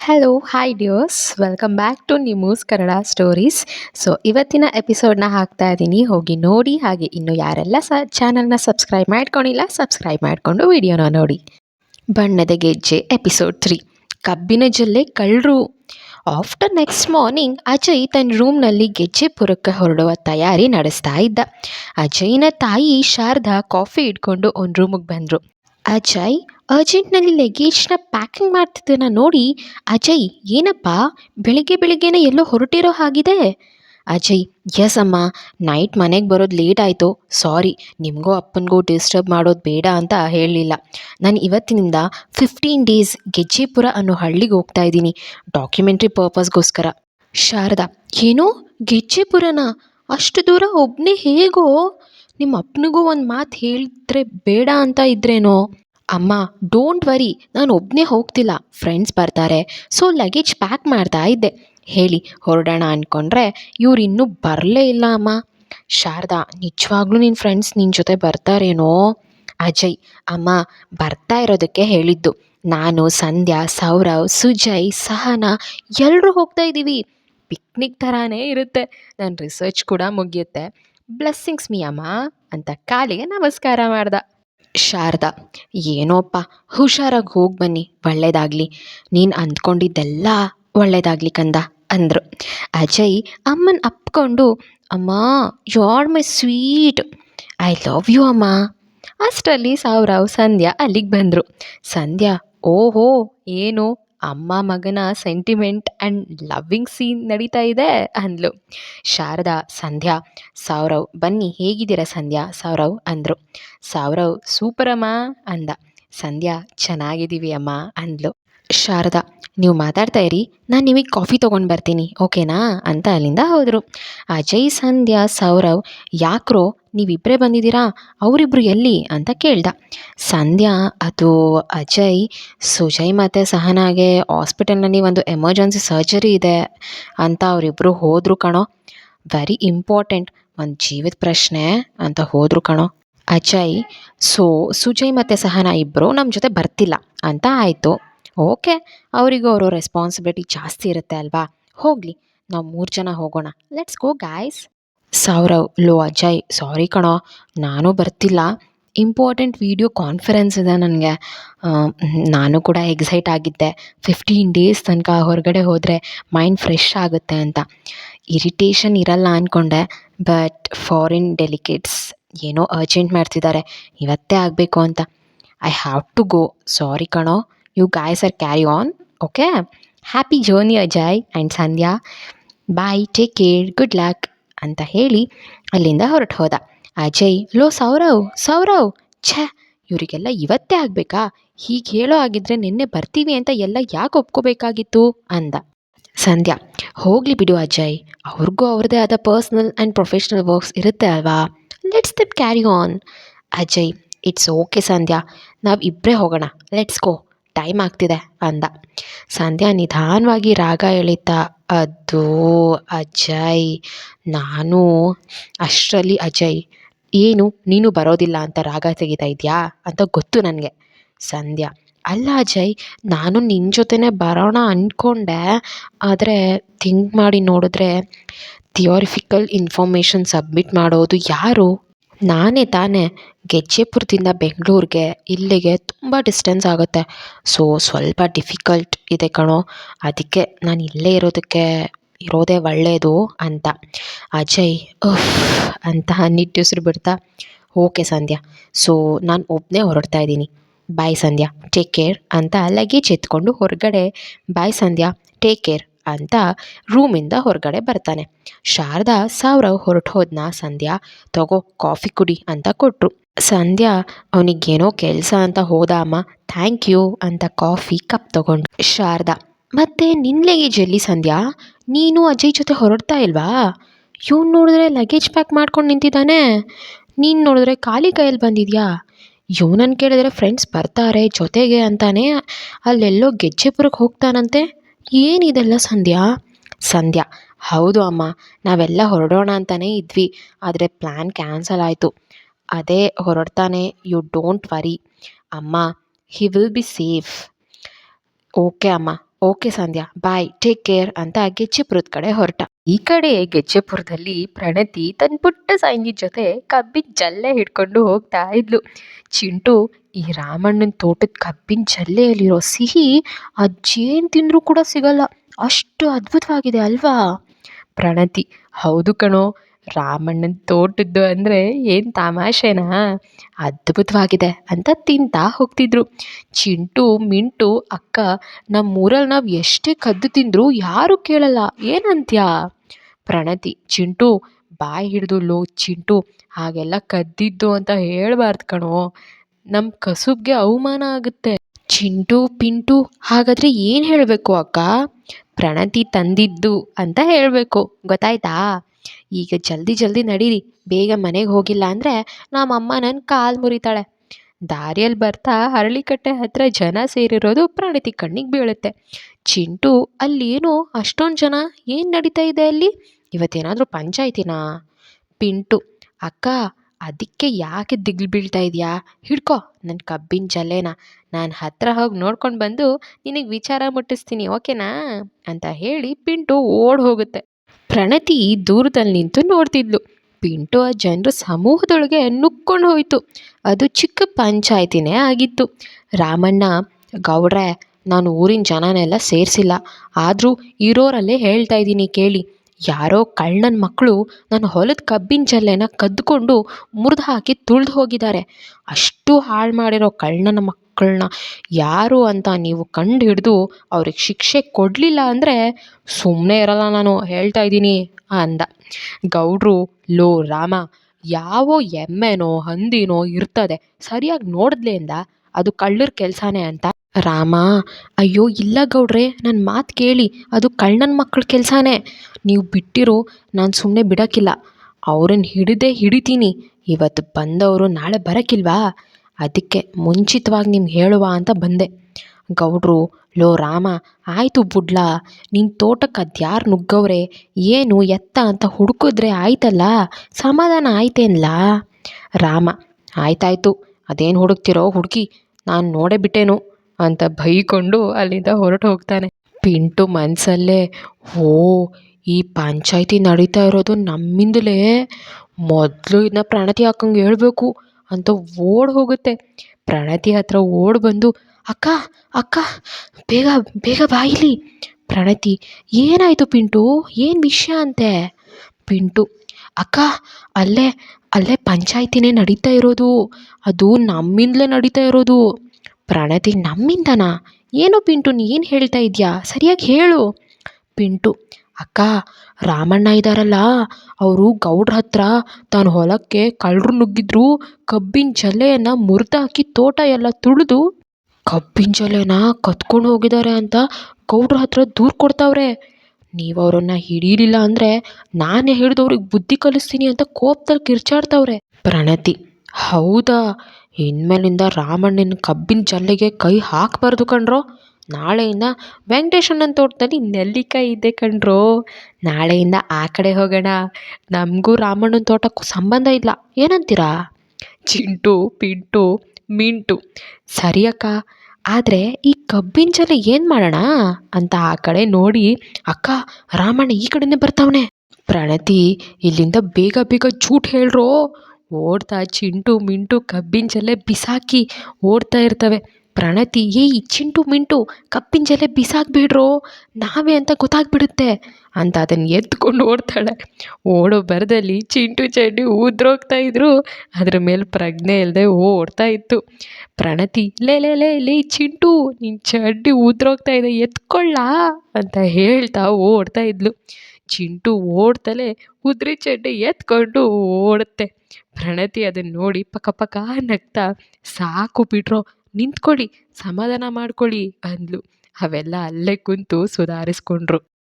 Hello hi dears welcome back to Nimu's Kannada stories so ಇವತ್ತಿನ ಎಪಿಸೋಡ್ನ ಹಾಕ್ತಾ ಇದ್ದೀನಿ ಹೋಗಿ ನೋಡಿ, ಹಾಗೆ ಇನ್ನು ಯಾರೆಲ್ಲ ಸ ಚಾನಲ್ನ ಸಬ್ಸ್ಕ್ರೈಬ್ ಮಾಡ್ಕೊಂಡಿಲ್ಲ ಸಬ್ಸ್ಕ್ರೈಬ್ ಮಾಡಿಕೊಂಡು ವಿಡಿಯೋನ ನೋಡಿ. ಬಣ್ಣದ ಗೆಜ್ಜೆ ಎಪಿಸೋಡ್ ತ್ರೀ ಕಬ್ಬಿನ ಜಲ್ಲೆ ಕಳ್ಳರು ಆಫ್ಟರ್ ನೆಕ್ಸ್ಟ್ ಮಾರ್ನಿಂಗ್ ಅಜಯ್ ತನ್ನ ರೂಮ್ನಲ್ಲಿ ಗೆಜ್ಜೆ ಪುರಕ್ಕೆ ಹೊರಡುವ ತಯಾರಿ ನಡೆಸ್ತಾ ಇದ್ದ. ಅಜಯ್ನ ತಾಯಿ ಶಾರದಾ ಕಾಫಿ ಇಟ್ಕೊಂಡು ಒಂದು ರೂಮಿಗೆ ಬಂದರು. ಅಜಯ್ ಅರ್ಜೆಂಟ್ನಲ್ಲಿ ಲಗೇಜ್ನ ಪ್ಯಾಕಿಂಗ್ ಮಾಡ್ತಿದ್ದನ್ನ ನೋಡಿ ಅಜಯ್, ಏನಪ್ಪ, ಬೆಳಿಗ್ಗೆ ಬೆಳಿಗ್ಗೆನೆ ಎಲ್ಲೋ ಹೊರಟಿರೋ ಹಾಗಿದೆ? ಅಜಯ್ ಎಸ್ ಅಮ್ಮ, ನೈಟ್ ಮನೆಗೆ ಬರೋದು ಲೇಟ್ ಆಯಿತು. ಸಾರಿ, ನಿಮಗೂ ಅಪ್ಪನಿಗೂ ಡಿಸ್ಟರ್ಬ್ ಮಾಡೋದು ಬೇಡ ಅಂತ ಹೇಳಲಿಲ್ಲ. ನಾನು ಇವತ್ತಿನಿಂದ ಫಿಫ್ಟೀನ್ ಡೇಸ್ ಗೆಜ್ಜೆಪುರ ಅನ್ನೋ ಹಳ್ಳಿಗೆ ಹೋಗ್ತಾ ಇದ್ದೀನಿ, ಡಾಕ್ಯುಮೆಂಟ್ರಿ ಪರ್ಪಸ್ಗೋಸ್ಕರ. ಶಾರದಾ, ಏನು? ಗೆಜ್ಜೆಪುರನ? ಅಷ್ಟು ದೂರ ಒಬ್ಬನೇ ಹೇಗೋ? ನಿಮ್ಮ ಅಪ್ಪನಿಗೂ ಒಂದು ಮಾತು ಹೇಳಿದ್ರೆ ಬೇಡ ಅಂತ ಇದ್ರೇನೋ? ಅಮ್ಮ ಡೋಂಟ್ ವರಿ ನಾನು ಒಬ್ಬನೇ ಹೋಗ್ತಿಲ್ಲ. ಫ್ರೆಂಡ್ಸ್ ಬರ್ತಾರೆ ಸೊ ಲಗೇಜ್ ಪ್ಯಾಕ್ ಮಾಡ್ತಾ ಇದ್ದೆ. ಹೇಳಿ, ಹೊರಡೋಣ ಅಂದ್ಕೊಂಡ್ರೆ ಇವ್ರು ಇನ್ನೂ ಬರಲೇ ಇಲ್ಲ ಅಮ್ಮ. ಶಾರದಾ, ನಿಜವಾಗ್ಲೂ ನಿನ್ನ ಫ್ರೆಂಡ್ಸ್ ನಿನ್ನ ಜೊತೆ ಬರ್ತಾರೇನೋ? ಅಜಯ್, ಅಮ್ಮ, ಬರ್ತಾ ಇರೋದಕ್ಕೆ ಹೇಳಿದ್ದು. ನಾನು, ಸಂಧ್ಯಾ, ಸೌರವ್, ಸುಜಯ್, ಸಹನಾ ಎಲ್ಲರೂ ಹೋಗ್ತಾ ಇದ್ದೀವಿ. ಪಿಕ್ನಿಕ್ ಥರಾನೇ ಇರುತ್ತೆ. ನನ್ನ ರಿಸರ್ಚ್ ಕೂಡ ಮುಗಿಯುತ್ತೆ. ಬ್ಲೆಸ್ಸಿಂಗ್ಸ್ ಮೀ ಅಮ್ಮ ಅಂತ ಕಾಲಿಗೆ ನಮಸ್ಕಾರ ಮಾಡ್ದ. ಶಾರದಾ, ಏನೋಪ್ಪ, ಹುಷಾರಾಗಿ ಹೋಗಿ ಬನ್ನಿ, ಒಳ್ಳೇದಾಗಲಿ. ನೀನು ಅಂದ್ಕೊಂಡಿದ್ದೆಲ್ಲ ಒಳ್ಳೇದಾಗಲಿ ಕಂದ, ಅಂದರು. ಅಜಯ್ ಅಮ್ಮನ ಅಪ್ಕೊಂಡು, ಅಮ್ಮ you are my sweet? I love you, ಅಮ್ಮ. ಅಷ್ಟರಲ್ಲಿ ಸಾವಿರಾವ್ ಸಂಧ್ಯಾ ಅಲ್ಲಿಗೆ ಬಂದರು. ಸಂಧ್ಯಾ, ಓಹೋ, ಏನು? ಅಮ್ಮ ಮಗನ ಸೆಂಟಿಮೆಂಟ್ ಆ್ಯಂಡ್ ಲವ್ವಿಂಗ್ ಸೀನ್ ನಡೀತಾ ಇದೆ ಅಂದ್ಲು. ಶಾರದಾ, ಸಂಧ್ಯಾ ಸೌರವ್ ಬನ್ನಿ, ಹೇಗಿದ್ದೀರಾ ಸಂಧ್ಯಾ? ಸೌರವ್ ಅಂದರು. ಸೌರವ್ ಸೂಪರಮ್ಮ ಅಂದ. ಸಂಧ್ಯಾ, ಚೆನ್ನಾಗಿದ್ದೀವಿ ಅಮ್ಮ ಅಂದ್ಲು. ಶಾರದಾ, ನೀವು ಮಾತಾಡ್ತಾ ಇರಿ, ನಾನು ನಿಮಗೆ ಕಾಫಿ ತೊಗೊಂಡು ಬರ್ತೀನಿ, ಓಕೆನಾ? ಅಂತ ಅಲ್ಲಿಂದ ಹೋದರು. ಅಜಯ್, ಸಂಧ್ಯಾ, ಸೌರವ್, ಯಾಕ್ರೋ ನೀವಿಬ್ಬರೇ ಬಂದಿದ್ದೀರಾ? ಅವರಿಬ್ಬರು ಎಲ್ಲಿ? ಅಂತ ಕೇಳ್ದ. ಸಂಧ್ಯಾ, ಅದು ಅಜಯ್, ಸುಜಯ್ ಮತ್ತು ಸಹನಾಗೆ ಹಾಸ್ಪಿಟಲ್ನಲ್ಲಿ ಒಂದು ಎಮರ್ಜೆನ್ಸಿ ಸರ್ಜರಿ ಇದೆ ಅಂತ ಅವರಿಬ್ಬರು ಹೋದರು ಕಣೋ. ವೆರಿ ಇಂಪಾರ್ಟೆಂಟ್, ಒಂದು ಜೀವದ ಪ್ರಶ್ನೆ ಅಂತ ಹೋದರು ಕಣೋ. ಅಜಯ್, ಸೊ, ಸುಜಯ್ ಮತ್ತು ಸಹನಾ ಇಬ್ಬರು ನಮ್ಮ ಜೊತೆ ಬರ್ತಿಲ್ಲ ಅಂತ ಆಯಿತು. ಓಕೆ, ಅವರಿಗೂ ಅವರು ರೆಸ್ಪಾನ್ಸಿಬಿಲಿಟಿ ಜಾಸ್ತಿ ಇರುತ್ತೆ ಅಲ್ವಾ? ಹೋಗಲಿ, ನಾವು ಮೂರು ಜನ ಹೋಗೋಣ. ಲೆಟ್ಸ್ ಗೋ ಗಾಯ್ಸ್ ಸೌರವ್ ಲೋ ಅಜಯ್ ಸಾರಿ ಕಣೋ, ನಾನು ಬರ್ತಿಲ್ಲ. ಇಂಪಾರ್ಟೆಂಟ್ ವೀಡಿಯೋ ಕಾನ್ಫರೆನ್ಸ್ ಇದೆ ನನಗೆ. ನಾನು ಕೂಡ ಎಕ್ಸೈಟ್ ಆಗಿದ್ದೆ. ಫಿಫ್ಟೀನ್ ಡೇಸ್ ತನಕ ಹೊರಗಡೆ ಹೋದರೆ ಮೈಂಡ್ ಫ್ರೆಶ್ ಆಗುತ್ತೆ ಅಂತ. ಇರಿಟೇಷನ್ ಇರಲ್ಲ ಅಂದ್ಕೊಂಡೆ ಬಟ್ ಫಾರಿನ್ ಡೆಲಿಕೇಟ್ಸ್ ಏನೋ ಅರ್ಜೆಂಟ್ ಮಾಡ್ತಿದ್ದಾರೆ. ಇವತ್ತೇ ಆಗಬೇಕು ಅಂತ. I have to go sorry ಕಣೋ. You guys are carry on okay happy journey Ajay and Sandhya bye take care good luck ಅಂತ ಹೇಳಿ ಅಲ್ಲಿಂದ ಹೊರಟು ಹೋದ. ಅಜಯ್, ಲೋ ಸೌರವ್ ಸೌರವ್, ಛೇ, ಇವರಿಗೆಲ್ಲ ಇವತ್ತೇ ಆಗಬೇಕಾ? ಹೀಗೆ ಹೇಳೋ ಆಗಿದ್ರೆ ನಿನ್ನೆ ಬರ್ತೀವಿ ಅಂತ ಎಲ್ಲ ಯಾಕೆ ಒಪ್ಕೋಬೇಕಾಗಿತ್ತು ಅಂದ. ಸಂಧ್ಯಾ, ಹೋಗಲಿ ಬಿಡು ಅಜಯ್, ಅವ್ರಿಗೂ ಅವ್ರದ್ದೇ ಆದ ಪರ್ಸ್ನಲ್ ಆ್ಯಂಡ್ ಪ್ರೊಫೆಷ್ನಲ್ ವರ್ಕ್ಸ್ ಇರುತ್ತೆ ಅಲ್ವಾ? Let's ದಿಪ್ carry on Ajay it's okay Sandhya, ನಾವು ಇಬ್ಬರೇ ಹೋಗೋಣ. ಲೆಟ್ಸ್ ಗೋ ಟೈಮ್ ಆಗ್ತಿದೆ ಅಂದ. ಸಂಧ್ಯಾ ನಿಧಾನವಾಗಿ ರಾಗ ಎಳಿತಾ ಅದು ಅಜಯ್, ನಾನು, ಅಷ್ಟರಲ್ಲಿ ಅಜಯ್, ಏನು, ನೀನು ಬರೋದಿಲ್ಲ ಅಂತ ರಾಗ ತೆಗಿತಾ ಇದೆಯಾ? ಅಂತ ಗೊತ್ತು ನನಗೆ. ಸಂಧ್ಯಾ, ಅಲ್ಲ ಅಜಯ್, ನಾನು ನಿನ್ನ ಜೊತೆನೇ ಬರೋಣ ಅಂದ್ಕೊಂಡೆ ಆದರೆ ಥಿಂಕ್ ಮಾಡಿ ನೋಡಿದ್ರೆ ಥಿಯೋರಿಫಿಕಲ್ ಇನ್ಫಾರ್ಮೇಷನ್ ಸಬ್ಮಿಟ್ ಮಾಡೋದು ಯಾರು? ನಾನೇ ತಾನೇ ಗೆಜ್ಜೆಪುರದಿಂದ ಬೆಂಗಳೂರಿಗೆ ಇಲ್ಲಿಗೆ ತುಂಬ ಡಿಸ್ಟೆನ್ಸ್ ಆಗುತ್ತೆ. ಸೊ ಸ್ವಲ್ಪ ಡಿಫಿಕಲ್ಟ್ ಇದೆ ಕಣೋ. ಅದಕ್ಕೆ ನಾನು ಇಲ್ಲೇ ಇರೋದಕ್ಕೆ ಇರೋದೇ ಒಳ್ಳೆಯದು ಅಂತ. ಅಜಯ್ ಅಂತ ನಿಟ್ಟುಸಿರು ಬಿಡ್ತಾ, ಓಕೆ ಸಂಧ್ಯಾ. ಸೊ ನಾನು ಒಬ್ಬನೇ ಹೊರಡ್ತಾ ಇದ್ದೀನಿ. ಬಾಯ್ ಸಂಧ್ಯಾ. ಟೇಕ್ ಕೇರ್ ಅಂತ ಲಗೇಜ್ ಎತ್ಕೊಂಡು ಹೊರಗಡೆ ಬಾಯ್ ಸಂಧ್ಯಾ. ಟೇಕ್ ಕೇರ್ ಅಂತ ರೂಮಿಂದ ಹೊರಗಡೆ ಬರ್ತಾನೆ. ಶಾರದಾ ಸೌರವ್ ಹೊರಟು ಹೋದ್ನ ಸಂಧ್ಯಾ, ತಗೋ ಕಾಫಿ ಕುಡಿ ಅಂತ ಕೊಟ್ರು. ಸಂಧ್ಯಾ, ಅವನಿಗೇನೋ ಕೆಲಸ ಅಂತ ಹೋದ ಥ್ಯಾಂಕ್ ಯು ಅಂತ ಕಾಫಿ ಕಪ್ ತಗೊಂಡು. ಶಾರದಾ, ಮತ್ತೆ ನಿನ್ನ ಜಲ್ಲಿ ಸಂಧ್ಯಾ? ನೀನು ಅಜಯ್ ಜೊತೆ ಹೊರಡ್ತಾ ಇಲ್ವಾ? ಇವ್ನು ನೋಡಿದ್ರೆ ಲಗೇಜ್ ಪ್ಯಾಕ್ ಮಾಡ್ಕೊಂಡು ನಿಂತಿದ್ದಾನೆ. ನೀನು ನೋಡಿದ್ರೆ ಖಾಲಿ ಕೈಯಲ್ಲಿ ಬಂದಿದ್ಯಾ? ಇವನನ್ನು ಕೇಳಿದ್ರೆ ಫ್ರೆಂಡ್ಸ್ ಬರ್ತಾರೆ ಜೊತೆಗೆ ಅಂತಾನೆ ಅಲ್ಲೆಲ್ಲೋ ಗೆಜ್ಜೆಪುರಕ್ಕೆ ಹೋಗ್ತಾನಂತೆ. ಏನಿದೆಲ್ಲ ಸಂಧ್ಯಾ? ಸಂಧ್ಯಾ, ಹೌದು ಅಮ್ಮ, ನಾವೆಲ್ಲ ಹೊರಡೋಣ ಅಂತಲೇ ಇದ್ವಿ, ಆದರೆ ಪ್ಲ್ಯಾನ್ ಕ್ಯಾನ್ಸಲ್ ಆಯಿತು. ಅದೇ ಹೊರಡ್ತಾನೆ ಯು ಡೋಂಟ್ ವರಿ ಅಮ್ಮ he will be safe okay ಅಮ್ಮ okay Sandhya bye take care ಅಂತ ಗೆಜ್ಜೆಪುರದ ಕಡೆ ಹೊರಟ. ಈ ಕಡೆ ಗೆಜ್ಜೆಪುರದಲ್ಲಿ ಪ್ರಣತಿ ತನ್ನ ಪುಟ್ಟ ಸಂಗಿ ಜೊತೆ ಕಬ್ಬಿನ ಜಲ್ಲೆ ಹಿಡ್ಕೊಂಡು ಹೋಗ್ತಾ ಇದ್ಲು. ಚಿಂಟು, ಈ ರಾಮಣ್ಣನ ತೋಟದ ಕಬ್ಬಿನ ಜಲ್ಲೆಯಲ್ಲಿರೋ ಸಿಹಿ ಅಜ್ಜೇನು ತಿಂದರೂ ಕೂಡ ಸಿಗಲ್ಲ. ಅಷ್ಟು ಅದ್ಭುತವಾಗಿದೆ ಅಲ್ವಾ? ಪ್ರಣತಿ, ಹೌದು ಕಣೋ. ರಾಮಣ್ಣನ ತೋಟದ್ದು ಅಂದರೆ ಏನು ತಮಾಷೆನಾ? ಅದ್ಭುತವಾಗಿದೆ ಅಂತ ತಿಂತಾ ಹೋಗ್ತಿದ್ರು. ಚಿಂಟು, ಮಿಂಟು, ಅಕ್ಕ ನಮ್ಮೂರಲ್ಲಿ ನಾವು ಎಷ್ಟೇ ಕದ್ದು ತಿಂದರೂ ಯಾರೂ ಕೇಳಲ್ಲ. ಏನಂತ್ಯಾ? ಪ್ರಣತಿ, ಚಿಂಟು, ಬಾಯಿ ಹಿಡಿದು ಲೋ, ಚಿಂಟು, ಹಾಗೆಲ್ಲ ಕದ್ದಿದ್ದು ಅಂತ ಹೇಳಬಾರ್ದು ಕಣೋ. ನಮ್ಮ ಕಸುಬ್ಗೆ ಅವಮಾನ ಆಗುತ್ತೆ. ಚಿಂಟು, ಪಿಂಟು, ಹಾಗಾದರೆ ಏನು ಹೇಳಬೇಕು ಅಕ್ಕ? ಪ್ರಣತಿ ತಂದಿದ್ದು ಅಂತ ಹೇಳಬೇಕು. ಗೊತ್ತಾಯ್ತಾ? ಈಗ ಜಲ್ದಿ ಜಲ್ದಿ ನಡೀರಿ, ಬೇಗ ಮನೆಗೆ ಹೋಗಿಲ್ಲ ಅಂದರೆ ನಮ್ಮಮ್ಮ ನನ್ನ ಕಾಲು ಮುರಿತಾಳೆ. ದಾರಿಯಲ್ಲಿ ಬರ್ತಾ ಹರಳಿಕಟ್ಟೆ ಹತ್ರ ಜನ ಸೇರಿರೋದು ಪ್ರಣತಿ ಕಣ್ಣಿಗೆ ಬೀಳುತ್ತೆ. ಚಿಂಟು ಅಲ್ಲಿ ಏನು ಅಷ್ಟೊಂದು ಜನ ಏನು ನಡೀತಾ ಇದೆ ಅಲ್ಲಿ? ಇವತ್ತೇನಾದರೂ ಪಂಚಾಯ್ತಿನಾ? ಪಿಂಟು, ಅಕ್ಕ, ಅದಕ್ಕೆ ಯಾಕೆ ದಿಗ್ಲು ಬೀಳ್ತಾ ಇದೆಯಾ? ಹಿಡ್ಕೊ ನನ್ನ ಕಬ್ಬಿನ ಜಲ್ಲೆನ? ನಾನು ಹತ್ರ ಹೋಗಿ ನೋಡ್ಕೊಂಡು ಬಂದು ನಿನಗೆ ವಿಚಾರ ಮುಟ್ಟಿಸ್ತೀನಿ, ಓಕೆನಾ? ಅಂತ ಹೇಳಿ ಪಿಂಟು ಓಡ್ ಹೋಗುತ್ತೆ. ಪ್ರಣತಿ ದೂರದಲ್ಲಿ ನಿಂತು ನೋಡ್ತಿದ್ಲು. ಪಿಂಟು ಆ ಜನರ ಸಮೂಹದೊಳಗೆ ನುಕ್ಕೊಂಡು ಹೋಯಿತು. ಅದು ಚಿಕ್ಕ ಪಂಚಾಯತಿನೇ ಆಗಿತ್ತು. ರಾಮಣ್ಣ, ಗೌಡ್ರೆ, ನಾನು ಊರಿನ ಜನನೆಲ್ಲ ಸೇರಿಸಿಲ್ಲ. ಆದರೂ ಇರೋರಲ್ಲೇ ಹೇಳ್ತಾ ಇದ್ದೀನಿ ಕೇಳಿ. ಯಾರೋ ಕಳ್ಳನ ಮಕ್ಕಳು ನನ್ನ ಹೊಲದ ಕಬ್ಬಿನ ಜಲ್ಲೆನ ಕದ್ದುಕೊಂಡು ಮುರಿದು ಹಾಕಿ ತುಳಿದು ಹೋಗಿದ್ದಾರೆ. ಅಷ್ಟು ಹಾಳು ಮಾಡಿರೋ ಕಳ್ಳನ ಮಕ್ಕಳನ್ನ ಯಾರು ಅಂತ ನೀವು ಕಂಡು ಹಿಡಿದು ಅವ್ರಿಗೆ ಶಿಕ್ಷೆ ಕೊಡಲಿಲ್ಲ ಅಂದರೆ ಸುಮ್ಮನೆ ಇರಲ್ಲ ನಾನು, ಹೇಳ್ತಾ ಇದ್ದೀನಿ ಅಂದ. ಗೌಡ್ರು, ಲೋ ರಾಮ, ಯಾವ ಎಮ್ಮೆನೋ ಹಂದಿನೋ ಇರ್ತದೆ, ಸರಿಯಾಗಿ ನೋಡಿದ್ಲೆ ಅಂದ, ಅದು ಕಳ್ಳರ ಕೆಲಸನೇ ಅಂತ. ರಾಮ, ಅಯ್ಯೋ ಇಲ್ಲ ಗೌಡ್ರೆ ನನ್ನ ಮಾತು ಕೇಳಿ, ಅದು ಕಳ್ಳನ ಮಕ್ಕಳ ಕೆಲಸನೇ. ನೀವು ಬಿಟ್ಟಿರೋ ನಾನು ಸುಮ್ಮನೆ ಬಿಡೋಕ್ಕಿಲ್ಲ ಅವ್ರನ್ನ ಹಿಡಿದೇ ಹಿಡಿತೀನಿ ಇವತ್ತು ಬಂದವರು ನಾಳೆ ಬರೋಕ್ಕಿಲ್ವಾ? ಅದಕ್ಕೆ ಮುಂಚಿತವಾಗಿ ನಿಮ್ಗೆ ಹೇಳುವ ಅಂತ ಬಂದೆ. ಗೌಡ್ರು, ಲೋ ರಾಮ, ಆಯಿತು ಬುಡ್ಲ ನಿನ್ನ ತೋಟಕ್ಕೆ ಅದ್ಯಾರು ನುಗ್ಗವ್ರೆ? ಏನು ಎತ್ತ ಅಂತ ಹುಡುಕಿದ್ರೆ ಆಯ್ತಲ್ಲ? ಸಮಾಧಾನ ಆಯ್ತೇನಲ್ಲ ರಾಮ, ಆಯ್ತಾಯ್ತು. ಅದೇನು ಹುಡುಕ್ತಿರೋ ಹುಡುಕಿ ನಾನು ನೋಡೇ ಬಿಟ್ಟೇನು ಅಂತ ಬೈಕೊಂಡು ಅಲ್ಲಿಂದ ಹೊರಟು ಹೋಗ್ತಾನೆ. ಪಿಂಟು ಮನಸಲ್ಲೇ, ಓ, ಈ ಪಂಚಾಯಿತಿ ನಡೀತಾ ಇರೋದು ನಮ್ಮಿಂದಲೇ. ಮೊದಲು ಇದನ್ನ ಪ್ರಣತಿ ಹಾಕಂಗೆ ಹೇಳ್ಬೇಕು. ಅಂತ ಓಡಿ ಹೋಗುತ್ತೆ. ಪ್ರಣತಿ ಹತ್ರ ಓಡಿ ಬಂದು, ಅಕ್ಕ ಅಕ್ಕ, ಬೇಗ ಬೇಗ ಬಾಯಿಲಿ ಪ್ರಣತಿ, ಏನಾಯಿತು ಪಿಂಟು? ಏನು ವಿಷಯ ಅಂತೆ? ಪಿಂಟು, ಅಕ್ಕ, ಅಲ್ಲೇ ಅಲ್ಲೇ ಪಂಚಾಯ್ತಿನೇ ನಡೀತಾ ಇರೋದು. ಅದು ನಮ್ಮಿಂದಲೇ ನಡೀತಾ ಇರೋದು. ಪ್ರಣತಿ, ನಮ್ಮಿಂದನಾ? ಏನು ಪಿಂಟು, ನೀನು ಹೇಳ್ತಾ ಇದೆಯಾ? ಸರಿಯಾಗಿ ಹೇಳು. ಪಿಂಟು ಅಕ್ಕ, ರಾಮಣ್ಣ ಇದ್ದಾರಲ್ಲ ಅವರು ಗೌಡ್ರ ಹತ್ರ ತನ್ನ ಹೊಲಕ್ಕೆ ಕಳ್ಳರು ನುಗ್ಗಿದ್ರು, ಕಬ್ಬಿನ ಜಲ್ಲೆಯನ್ನು ಮುರಿದಾಕಿ ತೋಟ ಎಲ್ಲ ತುಳಿದು ಕಬ್ಬಿನ ಜಲ್ಲೆನ ಕತ್ಕೊಂಡು ಹೋಗಿದ್ದಾರೆ ಅಂತ ಗೌಡ್ರ ಹತ್ರ ದೂರು ಕೊಡ್ತಾವ್ರೆ. ನೀವು ಅವರನ್ನು ಹಿಡೀಲಿಲ್ಲ ಅಂದರೆ ನಾನೇ ಹಿಡಿದು ಅವ್ರಿಗೆ ಬುದ್ಧಿ ಕಲಿಸ್ತೀನಿ ಅಂತ ಕೋಪದಲ್ಲಿ ಕಿರ್ಚಾಡ್ತಾವ್ರೆ. ಪ್ರಣತಿ, ಹೌದಾ? ಇನ್ಮೇಲಿಂದ ರಾಮಣ್ಣನ ಕಬ್ಬಿನ ಜಲ್ಲೆಗೆ ಕೈ ಹಾಕಬಾರ್ದು ಕಣ್ರೋ. ನಾಳೆಯಿಂದ ವೆಂಕಟೇಶಣ್ಣನ ತೋಟದಲ್ಲಿ ನೆಲ್ಲಿಕಾಯಿ ಇದೆ ಕಣ್ರೋ. ನಾಳೆಯಿಂದ ಆ ಕಡೆ ಹೋಗೋಣ. ನಮಗೂ ರಾಮಣ್ಣನ ತೋಟಕ್ಕೂ ಸಂಬಂಧ ಇಲ್ಲ. ಏನಂತೀರಾ? ಚಿಂಟು, ಪಿಂಟು, ಮಿಂಟು. ಸರಿ ಅಕ್ಕ. ಆದರೆ ಈ ಕಬ್ಬಿನ ಜಲ ಏನು ಮಾಡೋಣ? ಅಂತ ಆ ಕಡೆ ನೋಡಿ ಅಕ್ಕ, ರಾಮಣ್ಣ ಈ ಕಡೆನೇ ಬರ್ತಾವನೆ. ಪ್ರಣತಿ, ಇಲ್ಲಿಂದ ಬೇಗ ಬೇಗ ಜೂಟ್ ಹೇಳ್ರೋ. ಓಡ್ತಾ ಚಿಂಟು, ಮಿಂಟು ಕಬ್ಬಿನ ಜಲ್ಲೆ ಬಿಸಾಕಿ ಓಡ್ತಾ ಇರ್ತವೆ. ಪ್ರಣತಿ ಏಯ್ ಚಿಂಟು ಮಿಂಟು, ಕಪ್ಪಿನ ಜಲೆ ಬಿಸಾಕ್ಬಿಡ್ರೋ, ನಾವೇ ಅಂತ ಗೊತ್ತಾಗ್ಬಿಡುತ್ತೆ ಅಂತ ಅದನ್ನು ಎತ್ಕೊಂಡು ಓಡ್ತಾಳೆ. ಓಡೋ ಬರದಲ್ಲಿ ಚಿಂಟು ಚಡ್ಡಿ ಉದ್ರೋಗ್ತಾ ಇದ್ರು. ಅದ್ರ ಮೇಲೆ ಪ್ರಜ್ಞೆ ಇಲ್ಲದೆ ಓಡ್ತಾ ಇತ್ತು. ಪ್ರಣತಿ, ಲೇ ಲೇ ಲೇ ಲೇ, ಚಿಂಟು ನಿನ್ನ ಚಡ್ಡಿ ಉದ್ರೋಗ್ತಾ ಇದೆ, ಎತ್ಕೊಳ್ಳ ಅಂತ ಹೇಳ್ತಾ ಓಡ್ತಾ ಇದ್ಲು. ಚಿಂಟು ಓಡ್ತಲೇ ಉದ್ರಿ ಚಡ್ಡಿ ಎತ್ಕೊಂಡು ಓಡುತ್ತೆ. ಪ್ರಣತಿ ಅದನ್ನು ನೋಡಿ ಪಕ್ಕ ಪಕ್ಕ ನಗ್ತಾ, ಸಾಕು ಬಿಡ್ರೋ ನಿಂತ್ಕೊಳ್ಳಿ ಸಮಾಧಾನ ಮಾಡ್ಕೊಳ್ಳಿ ಅಂದ್ಲು. ಅವೆಲ್ಲ ಅಲ್ಲೇ ಕುಂತು ಸುಧಾರಿಸ್ಕೊಂಡ್ರು.